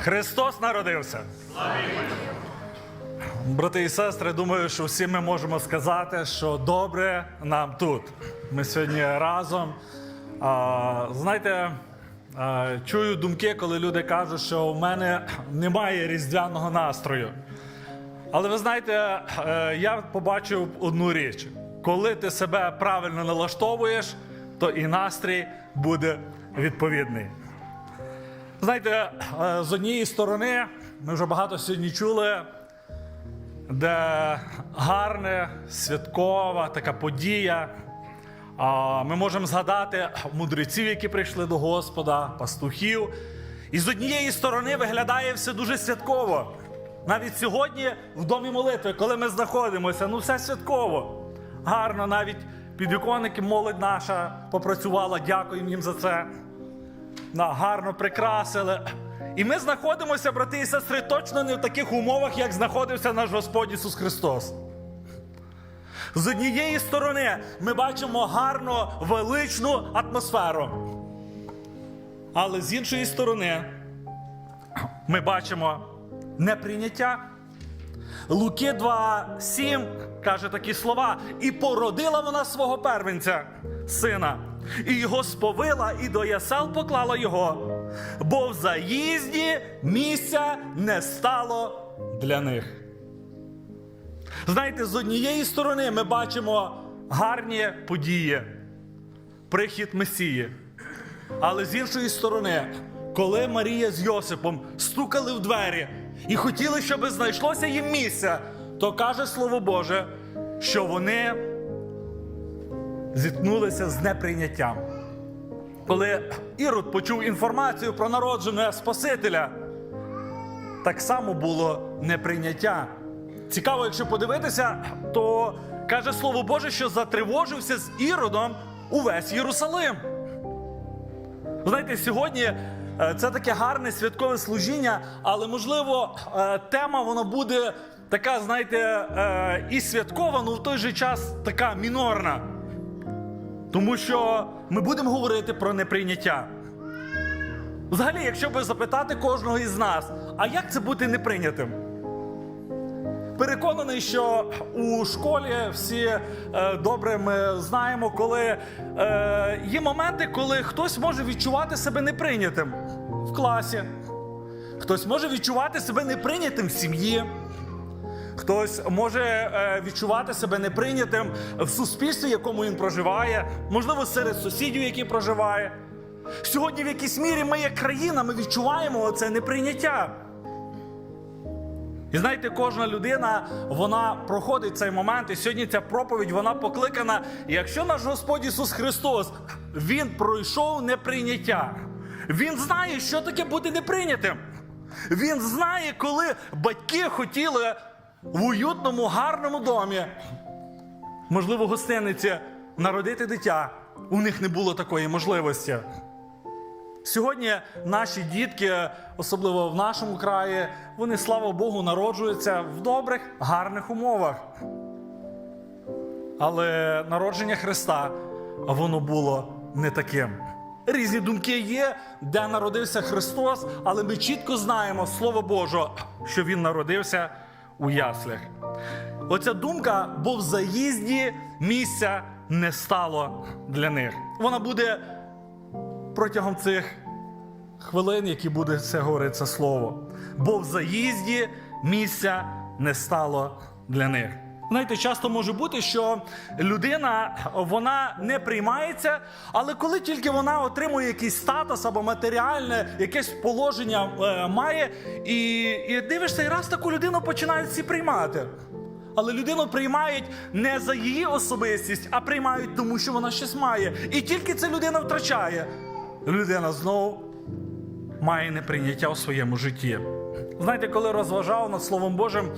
Христос народився. Брати і сестри, думаю, що всі ми можемо сказати, що добре нам тут. Ми сьогодні разом. А, знаєте, а, чую думки, коли люди кажуть, що в мене немає різдвяного настрою. Але ви знаєте, е, я побачив одну річ: коли ти себе правильно налаштовуєш, то і настрій буде відповідний. Знаєте, е, з однієї сторони, ми вже багато сьогодні чули, де гарна, святкова така подія. Ми можемо згадати мудреців, які прийшли до Господа, пастухів. І з однієї сторони виглядає все дуже святково. Навіть сьогодні в домі молитви, коли ми знаходимося, ну все святково. Гарно, навіть підвіконники молодь наша попрацювала, дякуємо їм за це. Гарно прикрасили. І ми знаходимося, брати і сестри, точно не в таких умовах, як знаходився наш Господь Ісус Христос. З однієї сторони ми бачимо гарну, величну атмосферу. Але з іншої сторони ми бачимо неприйняття. Луки 2,7 каже такі слова: і породила вона свого первенця, сина, і його сповила, і до ясел поклала його, бо в заїзді місця не стало для них. Знаєте, з однієї сторони ми бачимо гарні події, прихід Месії. Але з іншої сторони, коли Марія з Йосипом стукали в двері і хотіли, щоб знайшлося їм місце, то каже Слово Боже, що вони зіткнулися з неприйняттям. Коли Ірод почув інформацію про народження Спасителя, так само було неприйняття. Цікаво, якщо подивитися, то каже Слово Боже, що затривожився з Іродом увесь Єрусалим. Знаєте, сьогодні е, це таке гарне святкове служіння, але можливо е, тема вона буде така, знаєте, е, і святкова, але в той же час така мінорна. Тому що ми будемо говорити про неприйняття. Взагалі, якщо би запитати кожного із нас, а як це бути неприйнятим? Переконаний, що у школі всі е, добре ми знаємо, коли е, є моменти, коли хтось може відчувати себе неприйнятим в класі, хтось може відчувати себе неприйнятим в сім'ї, хтось може е, відчувати себе неприйнятим в суспільстві, в якому він проживає, можливо, серед сусідів, які проживає. Сьогодні, в якійсь мірі, ми, як країна, ми відчуваємо це неприйняття. І знаєте, кожна людина вона проходить цей момент, і сьогодні ця проповідь вона покликана. Якщо наш Господь Ісус Христос Він пройшов неприйняття, Він знає, що таке бути неприйнятим. Він знає, коли батьки хотіли в уютному, гарному домі, можливо, гостиниці, народити дитя. У них не було такої можливості. Сьогодні наші дітки, особливо в нашому краї, вони, слава Богу, народжуються в добрих, гарних умовах. Але народження Христа воно було не таким. Різні думки є, де народився Христос, але ми чітко знаємо Слово Боже, що Він народився у яслях. Оця думка, бо в заїзді місця не стало для них. Вона буде протягом цих хвилин, які буде це говорити це слово. Бо в заїзді місця не стало для них. Знаєте, часто може бути, що людина вона не приймається, але коли тільки вона отримує якийсь статус або матеріальне, якесь положення е, має, і, і дивишся, і раз таку людину починають всі приймати. Але людину приймають не за її особистість, а приймають тому, що вона щось має. І тільки це людина втрачає. Людина знову має неприйняття у своєму житті. Знаєте, коли розважав над Словом Божим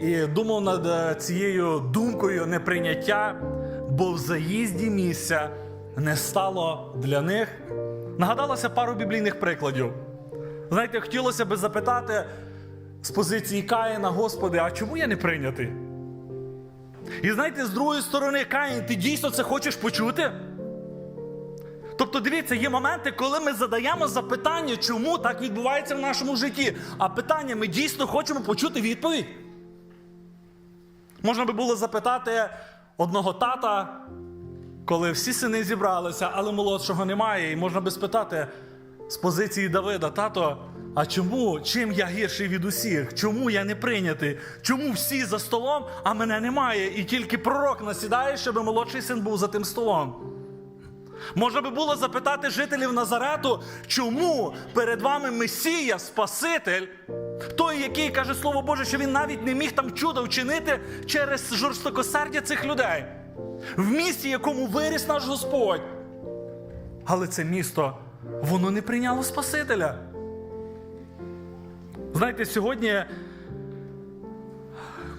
і думав над е, цією думкою неприйняття, бо в заїзді місця не стало для них, нагадалося пару біблійних прикладів. Знаєте, хотілося би запитати з позиції Каїна, Господи, а чому я не прийнятий? І знаєте, з другої сторони, Каїн, ти дійсно це хочеш почути? Тобто, дивіться, є моменти, коли ми задаємо запитання, чому так відбувається в нашому житті. А питання ми дійсно хочемо почути відповідь. Можна би було запитати одного тата, коли всі сини зібралися, але молодшого немає. І можна би спитати з позиції Давида, тато, а чому, чим я гірший від усіх? Чому я не прийнятий? Чому всі за столом, а мене немає? І тільки пророк насідає, щоб молодший син був за тим столом. Можна би було запитати жителів Назарету, чому перед вами Месія, Спаситель, той, який каже Слово Боже, що він навіть не міг там чудо вчинити через жорстокосердя цих людей, в місті, якому виріс наш Господь. Але це місто, воно не прийняло Спасителя. Знаєте, сьогодні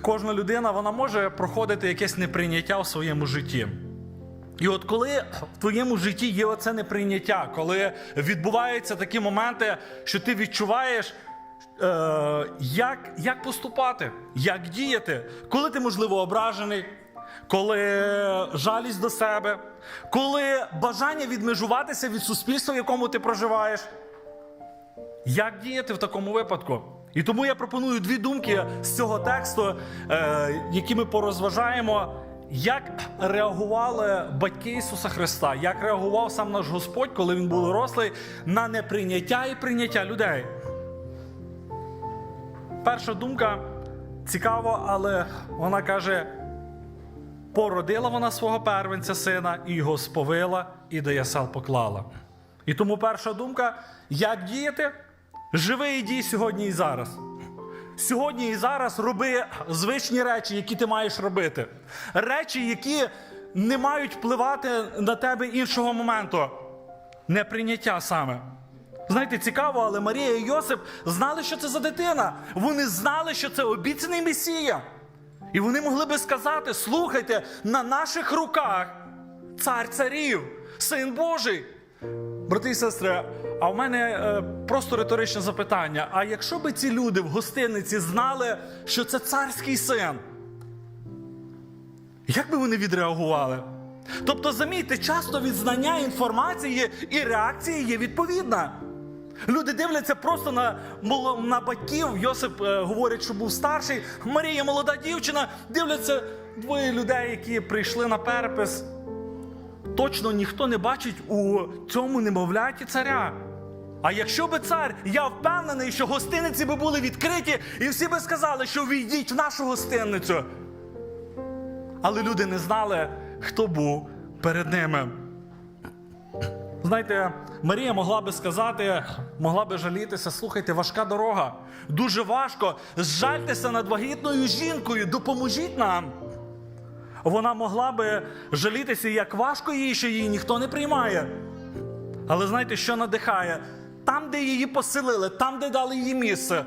кожна людина вона може проходити якесь неприйняття у своєму житті. І от коли в твоєму житті є оце неприйняття, коли відбуваються такі моменти, що ти відчуваєш, е, як, як поступати, як діяти, коли ти, можливо, ображений, коли жалість до себе, коли бажання відмежуватися від суспільства, в якому ти проживаєш. Як діяти в такому випадку? І тому я пропоную дві думки з цього тексту, е, які ми порозважаємо, як реагували батьки Ісуса Христа, як реагував сам наш Господь, коли він був дорослий, на неприйняття і прийняття людей. Перша думка цікаво, але вона каже: породила вона свого первенця сина, і його сповила, і до ясел поклала. І тому перша думка: як діяти? Живи і дій сьогодні і зараз. Сьогодні і зараз роби звичні речі, які ти маєш робити. Речі, які не мають впливати на тебе іншого моменту. Неприйняття саме. Знаєте, цікаво, але Марія і Йосип знали, що це за дитина. Вони знали, що це обіцяний Месія. І вони могли би сказати: слухайте, на наших руках цар царів, син Божий. Брати і сестри, а в мене е, просто риторичне запитання: а якщо би ці люди в гостиниці знали, що це царський син, як би вони відреагували? Тобто, замітьте, часто від знання інформації і реакції є відповідна. Люди дивляться просто на, на батьків. Йосип е, говорить, що був старший. Марія молода дівчина. Дивляться двоє людей, які прийшли на перепис. Точно ніхто не бачить у цьому немовляті царя. А якщо би цар, я впевнений, що гостиниці би були відкриті, і всі би сказали, що війдіть в нашу гостиницю. Але люди не знали, хто був перед ними. Знаєте, Марія могла би сказати, могла би жалітися, слухайте, важка дорога. Дуже важко. Зжальтеся над вагітною жінкою, допоможіть нам. Вона могла би жалітися, як важко їй, що її ніхто не приймає. Але знаєте, що надихає? Там, де її поселили, там, де дали їй місце,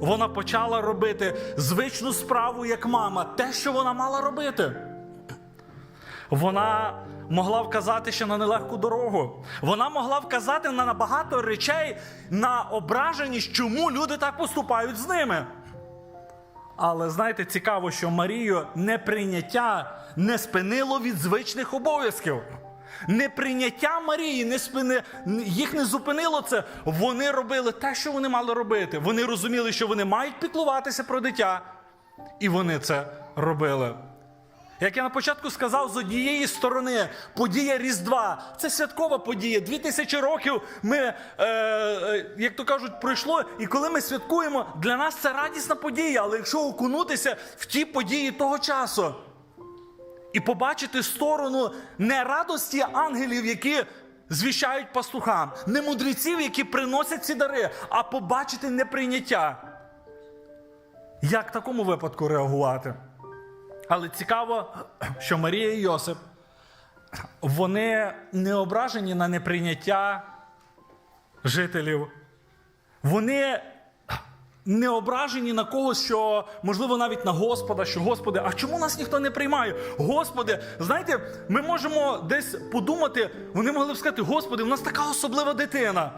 вона почала робити звичну справу як мама, те, що вона мала робити. Вона могла вказати ще на нелегку дорогу. Вона могла вказати на багато речей, на ображеність, чому люди так поступають з ними. Але знаєте, цікаво, що Марію неприйняття не спинило від звичних обов'язків. Неприйняття Марії не спини... їх не зупинило це. Вони робили те, що вони мали робити. Вони розуміли, що вони мають піклуватися про дитя. І вони це робили. Як я на початку сказав, з однієї сторони подія Різдва це святкова подія. Дві тисячі років ми, е, е, як то кажуть, пройшло. І коли ми святкуємо, для нас це радісна подія. Але якщо окунутися в ті події того часу і побачити сторону не радості ангелів, які звіщають пастухам, не мудреців, які приносять ці дари, а побачити неприйняття. Як в такому випадку реагувати? Але цікаво, що Марія і Йосип вони не ображені на неприйняття жителів. Вони не ображені на когось, що, можливо, навіть на Господа, що Господи, а чому нас ніхто не приймає? Господи, знаєте, ми можемо десь подумати, вони могли б сказати, Господи, у нас така особлива дитина.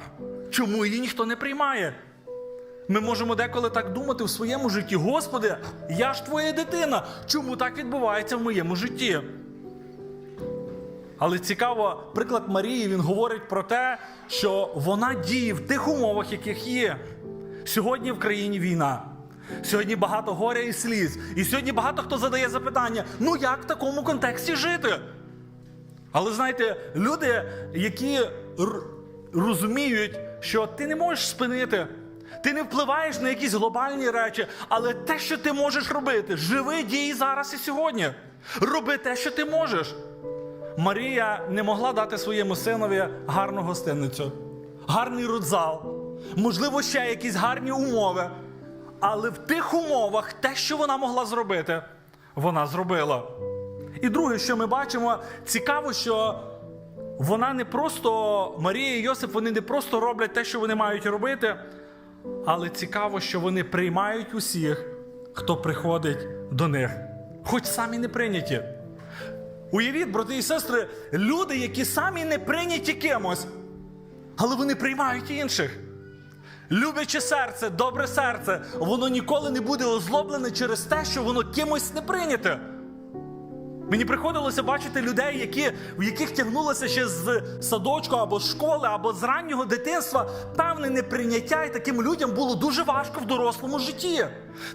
Чому її ніхто не приймає? Ми можемо деколи так думати в своєму житті. Господи, я ж твоя дитина. Чому так відбувається в моєму житті? Але цікаво, приклад Марії він говорить про те, що вона діє в тих умовах, яких є. Сьогодні в країні війна. Сьогодні багато горя і сліз. І сьогодні багато хто задає запитання: ну як в такому контексті жити? Але знаєте, люди, які розуміють, що ти не можеш спинити, ти не впливаєш на якісь глобальні речі, але те, що ти можеш робити, живи дії зараз і сьогодні. Роби те, що ти можеш. Марія не могла дати своєму синові гарну гостиницю, гарний родзал, можливо, ще якісь гарні умови. Але в тих умовах те, що вона могла зробити, вона зробила. І друге, що ми бачимо, цікаво, що вона не просто, Марія і Йосип, вони не просто роблять те, що вони мають робити, але цікаво, що вони приймають усіх, хто приходить до них, хоч самі не прийняті. Уявіть, брати і сестри, люди, які самі не прийняті кимось, але вони приймають інших. Любяче серце, добре серце, воно ніколи не буде озлоблене через те, що воно кимось не прийняте. Мені приходилося бачити людей, які, в яких тягнулося ще з садочку або з школи, або з раннього дитинства певне неприйняття, і таким людям було дуже важко в дорослому житті.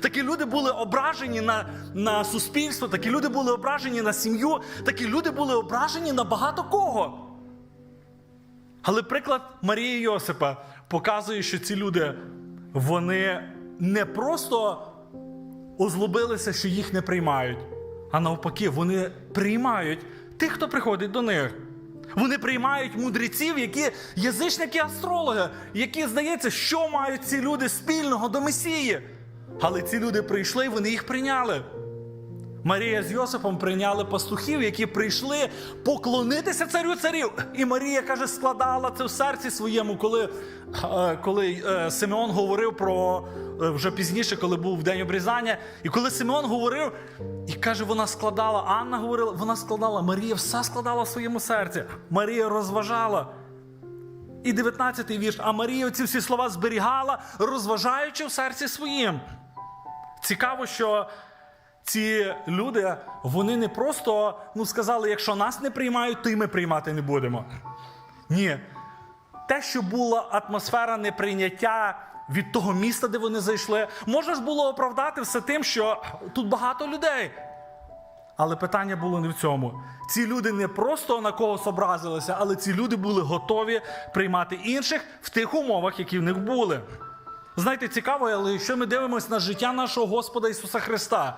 Такі люди були ображені на, на суспільство, такі люди були ображені на сім'ю, такі люди були ображені на багато кого. Але приклад Марії Йосипа показує, що ці люди вони не просто озлобилися, що їх не приймають, а навпаки, вони приймають тих, хто приходить до них. Вони приймають мудреців, які язичники астрологи, які здається, що мають ці люди спільного до Месії. Але ці люди прийшли і вони їх прийняли. Марія з Йосипом прийняли пастухів, які прийшли поклонитися царю царів. І Марія каже, складала це в серці своєму, коли, е, коли е, Симеон говорив про е, вже пізніше, коли був день обрізання. І коли Симеон говорив, і каже, вона складала, Анна говорила, вона складала, Марія все складала в своєму серці. Марія розважала. І 19-й вірш, а Марія ці всі слова зберігала, розважаючи в серці своїм. Цікаво, що ці люди, вони не просто ну, сказали, якщо нас не приймають, то і ми приймати не будемо. Ні. Те, що була атмосфера неприйняття від того міста, де вони зайшли, можна ж було оправдати все тим, що тут багато людей. Але питання було не в цьому. Ці люди не просто на когось образилися, але ці люди були готові приймати інших в тих умовах, які в них були. Знаєте, цікаво, але якщо ми дивимося на життя нашого Господа Ісуса Христа,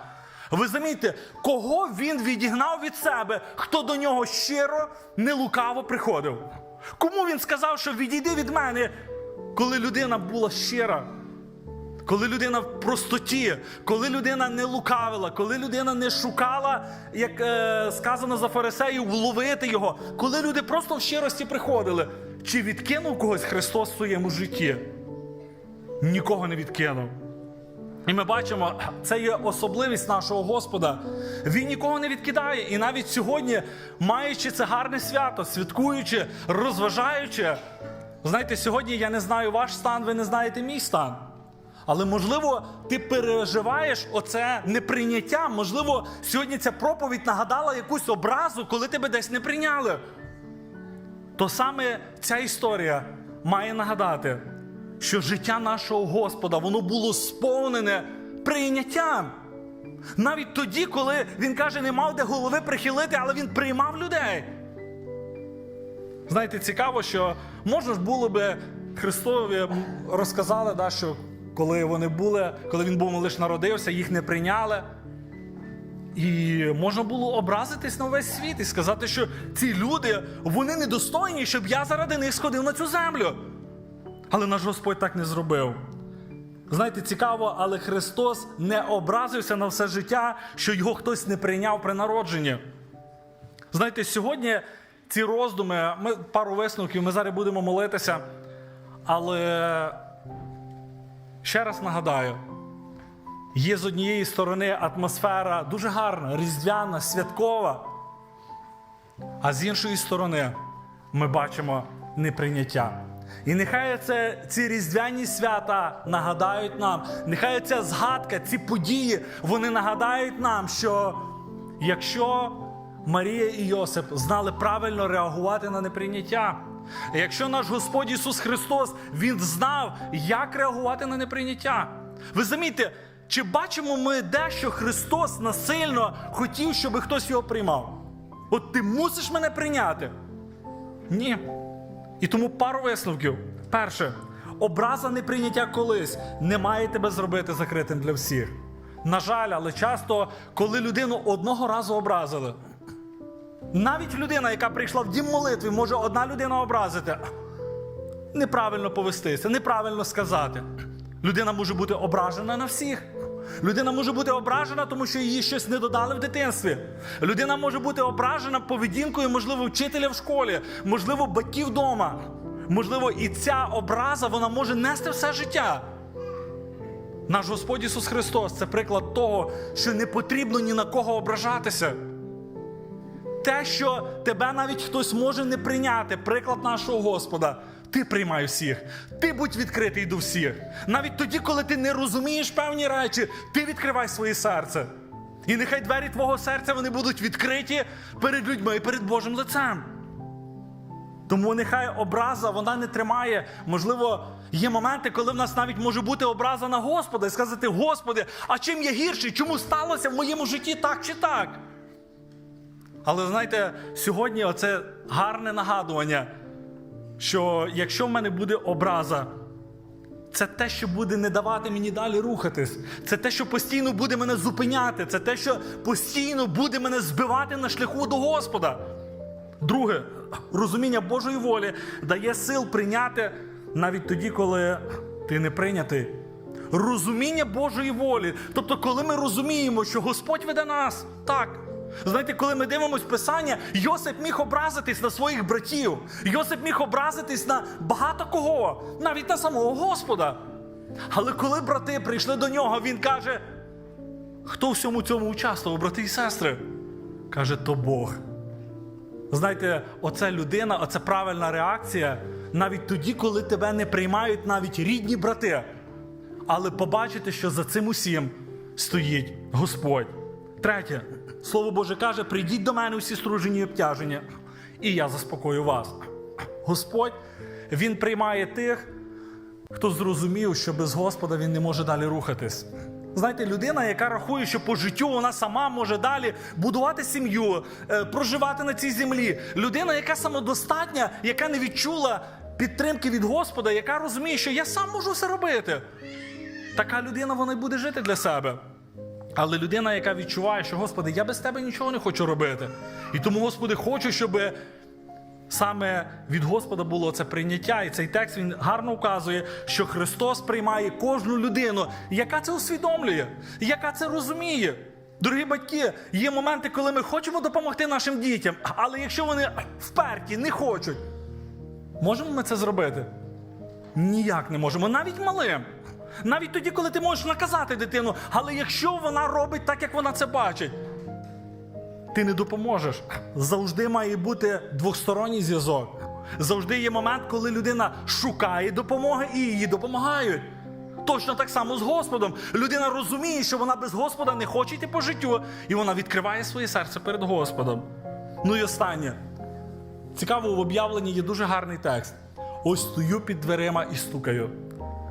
ви замітьте, кого Він відігнав від себе, хто до нього щиро, нелукаво приходив. Кому він сказав, що відійди від мене, коли людина була щира, коли людина в простоті, коли людина не лукавила, коли людина не шукала, як е, сказано за фарисеїв, вловити його, коли люди просто в щирості приходили, чи відкинув когось Христос в своєму житті? Нікого не відкинув. І ми бачимо, це є особливість нашого Господа. Він нікого не відкидає. І навіть сьогодні, маючи це гарне свято, святкуючи, розважаючи, знаєте, сьогодні я не знаю ваш стан, ви не знаєте мій стан. Але можливо, ти переживаєш оце неприйняття. Можливо, сьогодні ця проповідь нагадала якусь образу, коли тебе десь не прийняли. То саме ця історія має нагадати, що життя нашого Господа воно було сповнене прийняттям. Навіть тоді, коли він каже, не мав де голови прихилити, але він приймав людей. Знаєте, цікаво, що можна ж було би Христові розказали, да, що коли вони були, коли він був лише народився, їх не прийняли. І можна було образитись на весь світ і сказати, що ці люди вони недостойні, щоб я заради них сходив на цю землю. Але наш Господь так не зробив. Знаєте, цікаво, але Христос не образився на все життя, що його хтось не прийняв при народженні. Знаєте, сьогодні ці роздуми, ми пару висновків, ми зараз будемо молитися. Але ще раз нагадаю: є з однієї сторони атмосфера дуже гарна, різдвяна, святкова. А з іншої сторони ми бачимо неприйняття. І нехай це, ці різдвяні свята нагадають нам, нехай ця згадка, ці події, вони нагадають нам, що якщо Марія і Йосип знали правильно реагувати на неприйняття. Якщо наш Господь Ісус Христос Він знав, як реагувати на неприйняття. Ви замітьте, чи бачимо ми де, що Христос насильно хотів, щоб хтось його приймав? От ти мусиш мене прийняти. Ні. І тому пару висновків. Перше, образа неприйняття колись не має тебе зробити закритим для всіх. На жаль, але часто, коли людину одного разу образили, навіть людина, яка прийшла в дім молитви, може одна людина образити, неправильно повестися, неправильно сказати. Людина може бути ображена на всіх. Людина може бути ображена, тому що їй щось не додали в дитинстві. Людина може бути ображена поведінкою, можливо, вчителя в школі, можливо, батьків вдома. Можливо, і ця образа вона може нести все життя. Наш Господь Ісус Христос це приклад того, що не потрібно ні на кого ображатися. Те, що тебе навіть хтось може не прийняти, приклад нашого Господа. Ти приймай всіх, ти будь відкритий до всіх. Навіть тоді, коли ти не розумієш певні речі, ти відкривай своє серце. І нехай двері твого серця вони будуть відкриті перед людьми перед Божим лицем. Тому нехай образа вона не тримає. Можливо, є моменти, коли в нас навіть може бути образа на Господа і сказати: Господи, а чим я гірший? Чому сталося в моєму житті так чи так? Але знаєте, сьогодні оце гарне нагадування, що якщо в мене буде образа, це те, що буде не давати мені далі рухатись. Це те, що постійно буде мене зупиняти. Це те, що постійно буде мене збивати на шляху до Господа. Друге, розуміння Божої волі дає сил прийняти навіть тоді, коли ти не прийнятий. Розуміння Божої волі. Тобто, коли ми розуміємо, що Господь веде нас, так. Знаєте, коли ми дивимося Писання, Йосип міг образитись на своїх братів. Йосип міг образитись на багато кого, навіть на самого Господа. Але коли брати прийшли до нього, він каже: хто в всьому цьому участвував, брати і сестри? Каже, то Бог. Знаєте, оця людина, оця правильна реакція навіть тоді, коли тебе не приймають навіть рідні брати. Але побачити, що за цим усім стоїть Господь. Третє, Слово Боже каже: прийдіть до мене усі стружені і обтяжені, і я заспокою вас. Господь Він приймає тих, хто зрозумів, що без Господа він не може далі рухатись. Знаєте, людина, яка рахує, що по життю вона сама може далі будувати сім'ю, е, проживати на цій землі. Людина, яка самодостатня, яка не відчула підтримки від Господа, яка розуміє, що я сам можу все робити. Така людина вона й буде жити для себе. Але людина, яка відчуває, що Господи, я без тебе нічого не хочу робити. І тому, Господи, хочу, щоб саме від Господа було це прийняття. І цей текст він гарно вказує, що Христос приймає кожну людину, яка це усвідомлює, яка це розуміє. Дорогі батьки, є моменти, коли ми хочемо допомогти нашим дітям, але якщо вони вперті не хочуть, можемо ми це зробити? Ніяк не можемо, навіть малим. Навіть тоді, коли ти можеш наказати дитину, але якщо вона робить так, як вона це бачить, ти не допоможеш. Завжди має бути двосторонній зв'язок. Завжди є момент, коли людина шукає допомоги і їй допомагають. Точно так само з Господом. Людина розуміє, що вона без Господа не хоче йти по життю, і вона відкриває своє серце перед Господом. Ну і останнє. Цікаво, в об'явленні є дуже гарний текст. Ось стою під дверима і стукаю.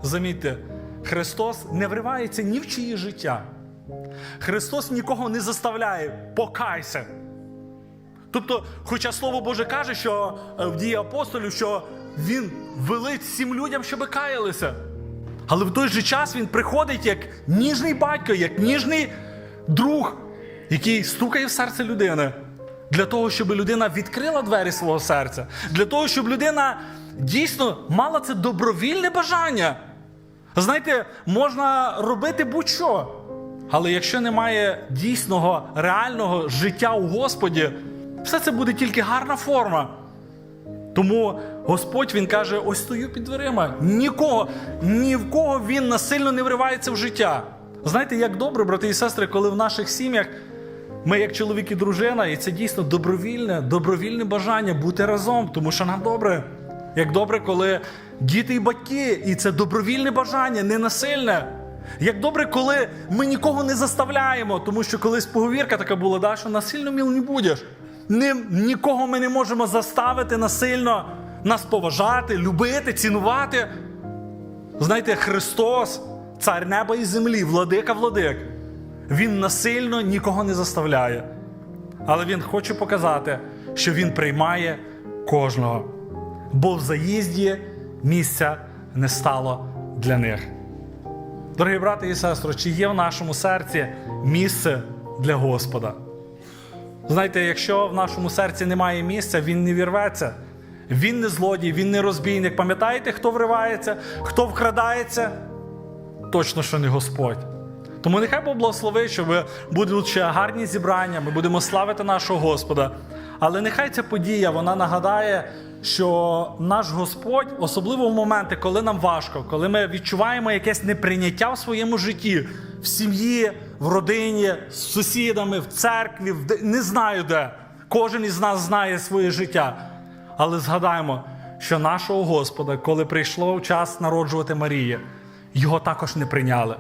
Замітьте, Христос не вривається ні в чиє життя. Христос нікого не заставляє, покайся. Тобто, хоча Слово Боже каже, що е, в дії апостолів, що Він велить всім людям, щоб каялися. Але в той же час він приходить як ніжний батько, як ніжний друг, який стукає в серце людини. Для того, щоб людина відкрила двері свого серця, для того, щоб людина дійсно мала це добровільне бажання. Знаєте, можна робити будь-що. Але якщо немає дійсного, реального життя у Господі, все це буде тільки гарна форма. Тому Господь Він каже: ось стою під дверима. Нікого, ні в кого він насильно не вривається в життя. Знаєте, як добре, брати і сестри, коли в наших сім'ях ми, як чоловік і дружина, і це дійсно добровільне, добровільне бажання бути разом, тому що нам добре. Як добре, коли діти і батьки, і це добровільне бажання, не насильне. Як добре, коли ми нікого не заставляємо, тому що колись поговірка така була, да, що насильно міл не будеш. Ним, нікого ми не можемо заставити насильно нас поважати, любити, цінувати. Знаєте, Христос, цар неба і землі, владика владик. Він насильно нікого не заставляє. Але Він хоче показати, що Він приймає кожного. Бо в заїзді місця не стало для них. Дорогі брати і сестри, чи є в нашому серці місце для Господа? Знаєте, якщо в нашому серці немає місця, він не вірветься. Він не злодій, він не розбійник. Пам'ятаєте, хто вривається, хто вкрадається? Точно, що не Господь. Тому нехай Бог благословить, щоб будуть ще гарні зібрання, ми будемо славити нашого Господа. Але нехай ця подія вона нагадає, що наш Господь, особливо в моменти, коли нам важко, коли ми відчуваємо якесь неприйняття в своєму житті, в сім'ї, в родині, з сусідами, в церкві, в не знаю де. Кожен із нас знає своє життя. Але згадаємо, що нашого Господа, коли прийшло час народжувати Марії, його також не прийняли.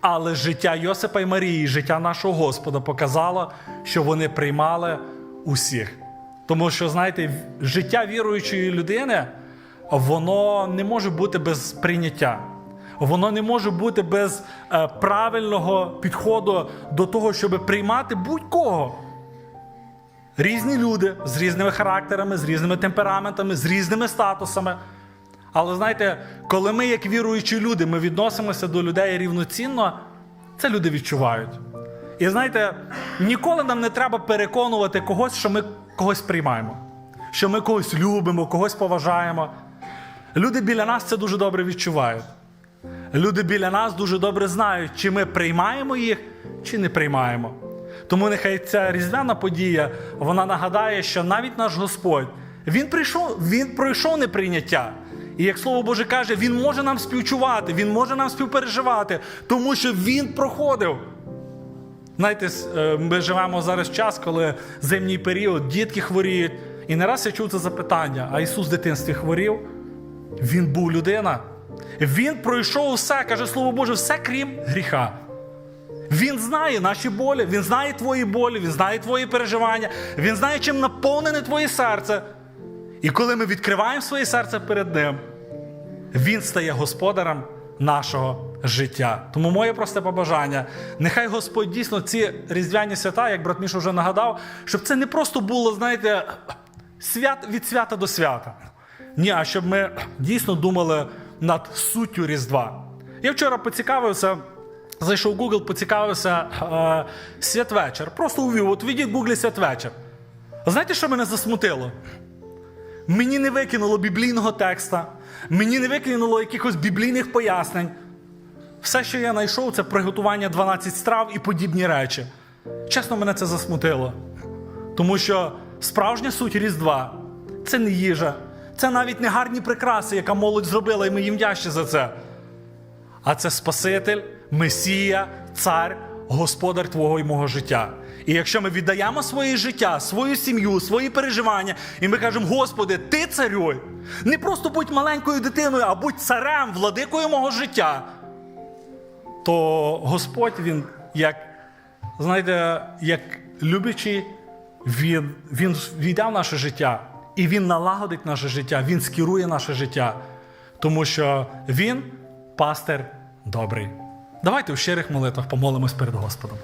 Але життя Йосипа і Марії, життя нашого Господа показало, що вони приймали усіх. Тому що, знаєте, життя віруючої людини, воно не може бути без прийняття. Воно не може бути без е, правильного підходу до того, щоб приймати будь-кого. Різні люди з різними характерами, з різними темпераментами, з різними статусами. Але знаєте, коли ми, як віруючі люди, ми відносимося до людей рівноцінно, це люди відчувають. І знаєте, ніколи нам не треба переконувати когось, що ми когось приймаємо, що ми когось любимо, когось поважаємо. Люди біля нас це дуже добре відчувають. Люди біля нас дуже добре знають, чи ми приймаємо їх, чи не приймаємо. Тому нехай ця різдвяна подія вона нагадає, що навіть наш Господь він прийшов, він пройшов неприйняття. І як слово Боже каже, він може нам співчувати, він може нам співпереживати, тому що він проходив. Знаєте, е, ми живемо зараз час, коли зимній період, дітки хворіють. І не раз я чув це запитання: а Ісус в дитинстві хворів? Він був людина. Він пройшов все, каже Слово Боже, все крім гріха. Він знає наші болі, він знає твої болі, він знає твої переживання, він знає, чим наповнене твоє серце. І коли ми відкриваємо своє серце перед Ним, Він стає господарем нашого життя. Тому моє просте побажання. Нехай Господь дійсно ці різдвяні свята, як брат Міша вже нагадав, щоб це не просто було, знаєте, свят від свята до свята. Ні, а щоб ми дійсно думали над суттю Різдва. Я вчора поцікавився. Зайшов Google, поцікавився е, святвечір. Просто увів, от введіть в Google святвечір. Знаєте, що мене засмутило? Мені не викинуло біблійного текста, мені не викинуло якихось біблійних пояснень. Все, що я знайшов, це приготування 12 страв і подібні речі. Чесно, мене це засмутило. Тому що справжня суть Різдва це не їжа, це навіть не гарні прикраси, яка молодь зробила, і ми їм вдячні за це. А це Спаситель, Месія, Цар, Господар твого і мого життя. І якщо ми віддаємо своє життя, свою сім'ю, свої переживання, і ми кажемо, Господи, ти царюй, не просто будь маленькою дитиною, а будь царем, владикою мого життя, то Господь Він, як, знаєте, як любячий, Він, він війде в наше життя, і Він налагодить наше життя, Він скерує наше життя, тому що Він пастир добрий. Давайте у щирих молитвах помолимось перед Господом.